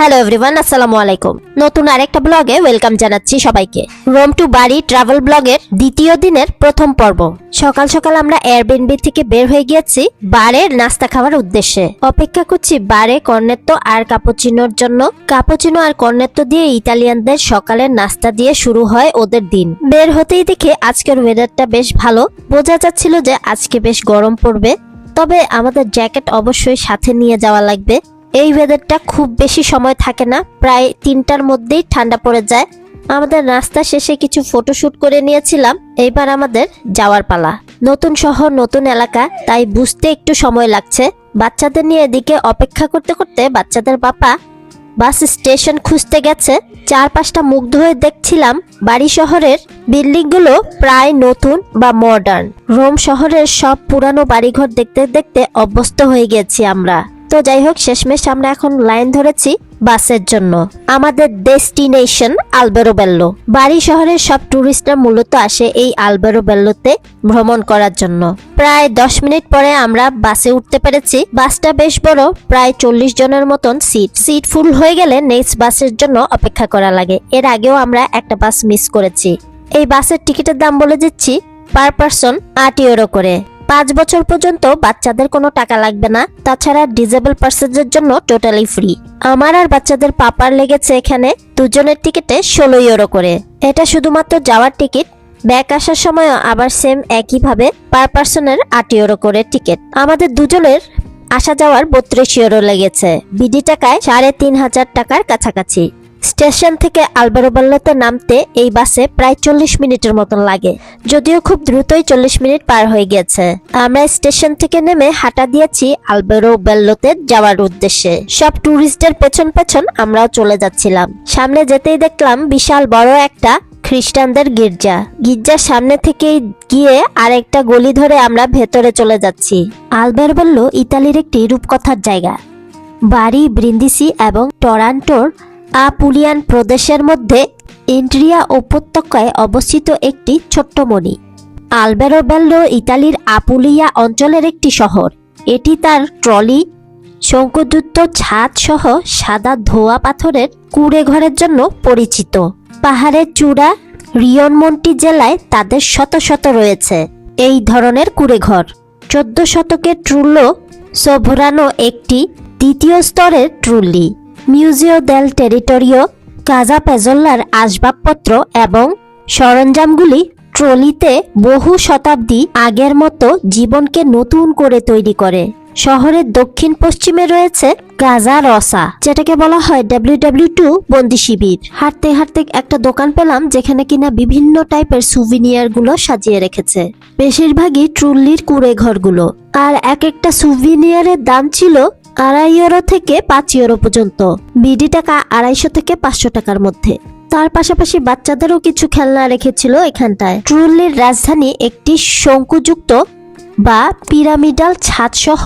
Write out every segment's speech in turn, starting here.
Hello everyone আসসালামু আলাইকুম। নতুন আরেকটা ব্লগে ওয়েলকাম জানাচ্ছি সবাইকে। রোম টু বাড়ি ট্রাভেল ব্লগের দ্বিতীয় দিনের প্রথম পর্ব। সকাল সকাল আমরা এয়ারবিএনবি থেকে বের হয়ে গিয়েছি বারের নাস্তা খাওয়ার উদ্দেশ্যে। অপেক্ষা করছি বারে কর্নেত্তো আর কাপুচিনোর জন্য। কাপুচিনো আর কর্নেত্তো দিয়ে ইতালিয়ানদের সকালের নাস্তা দিয়ে শুরু হয় ওদের দিন। বের হতেই দেখে আজকের ওয়েদারটা বেশ ভালো। বোঝা যাচ্ছিল যে আজকে বেশ গরম পড়বে। তবে আমাদের জ্যাকেট অবশ্যই সাথে নিয়ে যাওয়া লাগবে। এই ওয়েদারটা খুব বেশি সময় থাকে না, প্রায় তিনটার মধ্যেই ঠান্ডা পড়ে যায়। আমাদের নাস্তা শেষে কিছু ফটোশুট করে নিয়েছিলাম, এইবার আমাদের যাওয়ার পালা। নতুন শহর, নতুন এলাকা, তাই বুঝতে একটু সময় লাগছে। বাচ্চাদের নিয়ে এদিকে অপেক্ষা করতে করতে বাচ্চাদের বাপা বাস স্টেশন খুঁজতে গেছে। চারপাশটা মুগ্ধ হয়ে দেখছিলাম বাড়ি শহরের বিল্ডিংগুলো প্রায় নতুন বা মডার্ন রোম শহরের সব পুরানো বাড়িঘর দেখতে দেখতে অভ্যস্ত হয়ে গেছি আমরা। তো যাই হোক, শেষমেশ আমরা এখন লাইন ধরেছি বাসের জন্য। আমাদের ডেস্টিনেশন আলবেরো বেল্লো। বাড়ি শহরের সব ট্যুরিস্টরা মূলত আসে এই আলবেরো বেল্লোতে ভ্রমণ করার জন্য। প্রায় দশ মিনিট পরে আমরা বাসে উঠতে পেরেছি। বাসটা বেশ বড়, প্রায় চল্লিশ জনের মতন সিট। সিট ফুল হয়ে গেলে নেক্সট বাসের জন্য অপেক্ষা করা লাগে। এর আগেও আমরা একটা বাস মিস করেছি। এই বাসের টিকিটের দাম বলে দিচ্ছি পার পার্সন আট ইউরো করে। পাঁচ বছর পর্যন্ত বাচ্চাদের কোনো টাকা লাগবে না। তাছাড়া ডিজেবল পার্সনদের জন্য টোটালি ফ্রি। আমার আর বাচ্চাদের পাপার লেগেছে এখানে দুজনের টিকিটে ষোলো ইউরো করে। এটা শুধুমাত্র যাওয়ার টিকিট। ব্যাক আসার সময়ও আবার সেম একইভাবে পার পার্সনের আট ইউরো করে টিকিট। আমাদের দুজনের আসা যাওয়ার বত্রিশ ইউরো লেগেছে। বিডি টাকায় সাড়ে তিন হাজার টাকার কাছাকাছি। স্টেশন থেকে আলবেরোবাল্লাতে নামতে এই বাসে প্রায় চল্লিশ মিনিটের মতন লাগে। যদিও খুব দ্রুতই চল্লিশ মিনিট পার হয়ে গেছে আমরা স্টেশন থেকে নেমে হাঁটা দিয়েছি আলবেরো বেল্লোতে যাওয়ার উদ্দেশ্যে। সব ট্যুরিস্টদের পেছন পেছন আমরাও চলে যাচ্ছিলাম। সামনে যেতেই দেখলাম বিশাল বড় একটা খ্রিস্টানদের গির্জা। গির্জার সামনে থেকেই গিয়ে আরেকটা গলি ধরে আমরা ভেতরে চলে যাচ্ছি। আলবের ইতালির একটি রূপকথার জায়গা। বাড়ি, ব্রিন্দিসি এবং টরান্টোর আপুলিয়ান প্রদেশের মধ্যে এন্ট্রিয়া উপত্যকায় অবস্থিত একটি ছোট্ট মণি আলবেরো বেল্লো ইতালির আপুলিয়া অঞ্চলের একটি শহর। এটি তার ট্রলি শঙ্কুযুক্ত ছাদ সহ সাদা ধোয়া পাথরের কুড়ে ঘরের জন্য পরিচিত। পাহাড়ের চূড়া রিয়নমন্টি জেলায় তাদের শত শত রয়েছে। এই ধরনের কুড়ে ঘর। চোদ্দ শতকের ট্রুল্লো সোভরানো একটি দ্বিতীয় স্তরের ট্রুলি। মিউজিও দেল টেরিটরিও কাজা পেজল্লার আসবাবপত্র এবং সরঞ্জামগুলি ট্রলিতে বহু শতাব্দী আগের মতো জীবনকে নতুন করে তৈরি করে। শহরের দক্ষিণ পশ্চিমে রয়েছে গাজা রসা, যেটাকে বলা হয় ডাব্লিউ ডাব্লিউ টু বন্দি শিবির। হাঁটতে হাঁটতে একটা দোকান পেলাম যেখানে কিনা বিভিন্ন টাইপের সুভিনিয়ারগুলো সাজিয়ে রেখেছে। বেশিরভাগই ট্রুল্লির কুড়ে ঘরগুলো আর এক একটা সুভিনিয়ারের দাম ছিল আড়াই ইউরো থেকে পাঁচ ইউরো পর্যন্ত, বিডি টাকা আড়াইশো থেকে পাঁচশো টাকার মধ্যে। তার পাশাপাশি বাচ্চাদেরও কিছু খেলনা রেখেছিল এখানটায়। ট্রুলির রাজধানী একটি শঙ্কুযুক্ত বা পিরামিডাল ছাদসহ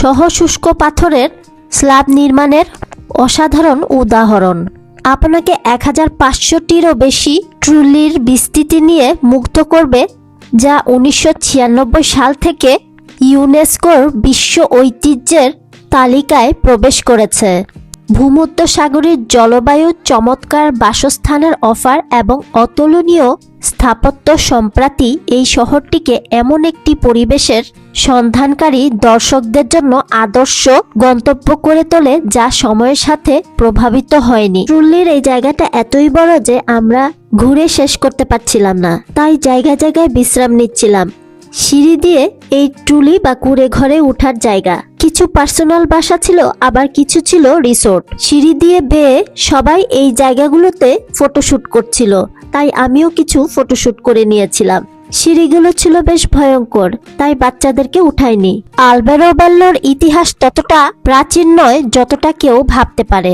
সহ সহ শুষ্ক পাথরের স্ল্যাব নির্মাণের অসাধারণ উদাহরণ। আপনাকে এক হাজার পাঁচশোটিরও বেশি ট্রুলির বিস্তৃতি নিয়ে মুগ্ধ করবে যা উনিশশো ছিয়ানব্বই সাল থেকে ইউনেস্কোর বিশ্ব ঐতিহ্যের তালিকায় প্রবেশ করেছে। ভূমধ্যসাগরের জলবায়ু চমৎকার বাসস্থানের অফার এবং অতুলনীয় স্থাপত্য সম্প্রাতি এই শহরটিকে এমন একটি পরিবেশের সন্ধানকারী দর্শকদের জন্য আদর্শ গন্তব্য করে তোলে যা সময়ের সাথে প্রভাবিত হয়নি। ট্রুলির এই জায়গাটা এতই বড় যে আমরা ঘুরে শেষ করতে পারছিলাম না। তাই জায়গায় জায়গায় বিশ্রাম নিচ্ছিলাম। সিঁড়ি দিয়ে এই টুলি বা কুড়ে ঘরে ওঠার জায়গা। কিছু পার্সোনাল বাসা ছিল, আবার কিছু ছিল রিসোর্ট। সিঁড়ি দিয়ে বেয়ে সবাই এই জায়গাগুলোতে ফটোশুট করছিল, তাই আমিও কিছু ফটোশুট করে নিয়েছিলাম। সিঁড়িগুলো ছিল বেশ ভয়ঙ্কর, তাই বাচ্চাদেরকে উঠায়নি আলবেরো বেল্লোর ইতিহাস ততটা প্রাচীন নয়, যতটা কেউ ভাবতে পারে।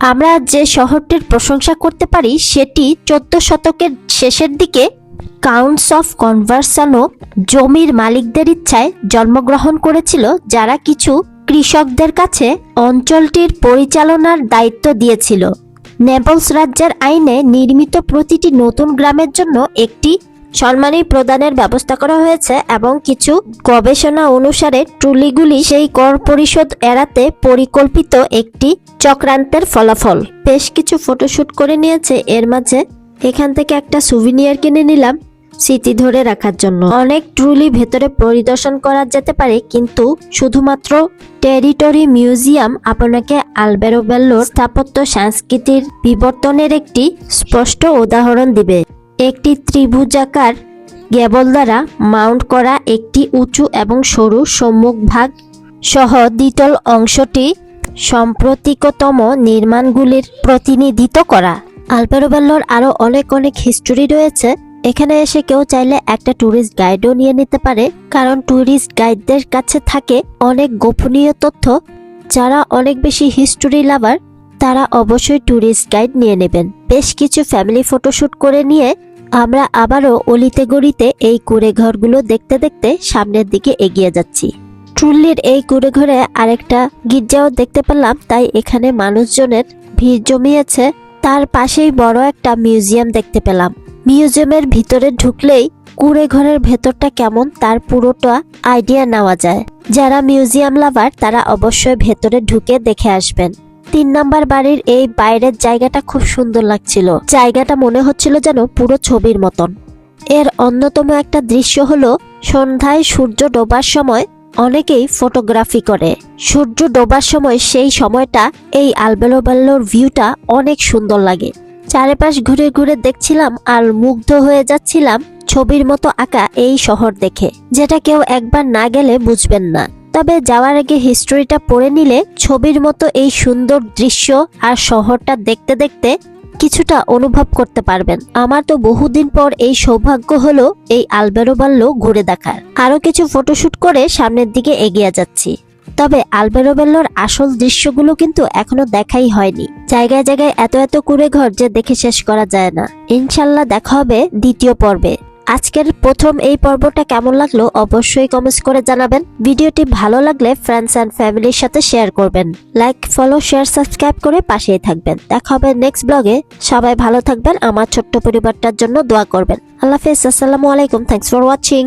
আমরা যে শহরটির প্রশংসা করতে পারি, সেটি চোদ্দ শতকের শেষের দিকে কাউন্টস অফ কনভার্সানো জমির মালিকদের ইচ্ছায় জন্মগ্রহণ করেছিল যারা কিছু কৃষকদের কাছে অঞ্চলটির পরিচালনার দায়িত্ব দিয়েছিল। নেপলস রাজ্যের আইনে নির্মিত প্রতিটি নতুন গ্রামের জন্য একটি সম্মানী প্রদানের ব্যবস্থা করা হয়েছে এবং কিছু গবেষণা অনুসারে ট্রুলিগুলি সেই কর পরিশোধ এড়াতে পরিকল্পিত একটি চক্রান্তের ফলাফল। বেশ কিছু ফটোশুট করে নিয়েছে, এর মাঝে এখান থেকে একটা সুভিনিয়ার কিনে নিলাম, স্মৃতি ধরে রাখার জন্য। অনেক ট্রুলি ভেতরে পরিদর্শন করা যেতে পারে, কিন্তু শুধুমাত্র টেরিটরি মিউজিয়াম আপনাকে আলবেরো বেল্লোর স্থাপত্য সংস্কৃতির বিবর্তনের একটি স্পষ্ট উদাহরণ দিবে। একটি ত্রিভুজাকার গেবল দ্বারা মাউন্ট করা একটি উঁচু এবং সরু সম্মুখ ভাগ সহ দ্বিতল অংশটি সাম্প্রতিকতম নির্মাণগুলির প্রতিনিধিত্ব করা। আলবেরোবেল্লোর আরও অনেক অনেক হিস্টোরি রয়েছে। এখানে এসে কেউ চাইলে একটা ট্যুরিস্ট গাইডও নিয়ে নিতে পারে। কারণ ট্যুরিস্ট গাইডদের কাছে থাকে অনেক গোপনীয় তথ্য। যারা অনেক বেশি হিস্টোরি লাভার তারা অবশ্যই ট্যুরিস্ট গাইড নিয়ে নেবেন। বেশ কিছু ফ্যামিলি ফটোশ্যুট করে নিয়ে আমরা আবারও অলিতে গলিতে এই কুড়ে ঘরগুলো দেখতে দেখতে সামনের দিকে এগিয়ে যাচ্ছি। ট্রুল্লির এই কুড়ে ঘরে আরেকটা গির্জাও দেখতে পেলাম, তাই এখানে মানুষজনের ভিড় জমিয়েছে। তার পাশেই বড় একটা মিউজিয়াম দেখতে পেলাম। মিউজিয়ামের ভিতরে ঢুকলেই কুড়ে ঘরের ভেতরটা কেমন তার পুরোটা আইডিয়া নেওয়া যায়। যারা মিউজিয়াম লাভার, তারা অবশ্যই ভেতরে ঢুকে দেখে আসবেন। তিন নাম্বার বাড়ির এই বাইরের জায়গাটা খুব সুন্দর লাগছিল। জায়গাটা মনে হচ্ছিল যেন পুরো ছবির মতন। এর অন্যতম একটা দৃশ্য হলো সন্ধ্যায় সূর্য ডোবার সময় অনেকেই ফটোগ্রাফি করে। সূর্য ডোবার সময় সেই সময়টা এই আলবেলোবাল্লোর ভিউটা অনেক সুন্দর লাগে। চারিপাশ ঘুরে ঘুরে দেখছিলাম আর মুগ্ধ হয়ে যাচ্ছিলাম ছবির মতো আঁকা এই শহর দেখে, যেটা কেউ একবার না গেলে বুঝবেন না। তবে যাওয়ার আগে হিস্টোরিটা পড়ে নিলে ছবির মতো এই সুন্দর দৃশ্য আর শহরটা দেখতে দেখতে কিছুটা অনুভব করতে পারবেন। আমার তো বহুদিন পর এই সৌভাগ্য হলো এই আলবেরো বাল্লো ঘুরে দেখার। আরও কিছু ফটোশ্যুট করে সামনের দিকে এগিয়ে যাচ্ছি। তবে আলবেরোবেল্লোর আসল দৃশ্যগুলো কিন্তু এখনও দেখাই হয়নি। জায়গায় জায়গায় এত এত কুড়ে ঘর যে দেখে শেষ করা যায় না। ইনশাল্লাহ দেখা হবে দ্বিতীয় পর্বে। আজকের প্রথম এই পর্বটা কেমন লাগল অবশ্যই কমেন্টস করে জানাবেন। ভিডিওটি ভালো লাগলে ফ্রেন্ডস অ্যান্ড ফ্যামিলির সাথে শেয়ার করবেন। লাইক ফলো শেয়ার সাবস্ক্রাইব করে পাশেই থাকবেন। দেখা হবে নেক্সট ব্লগে সবাই ভালো থাকবেন, আমার ছোট্ট পরিবারটার জন্য দোয়া করবেন। আল্লাহ হাফেজ, আসসালামু আলাইকুম থ্যাংকস ফর ওয়াচিং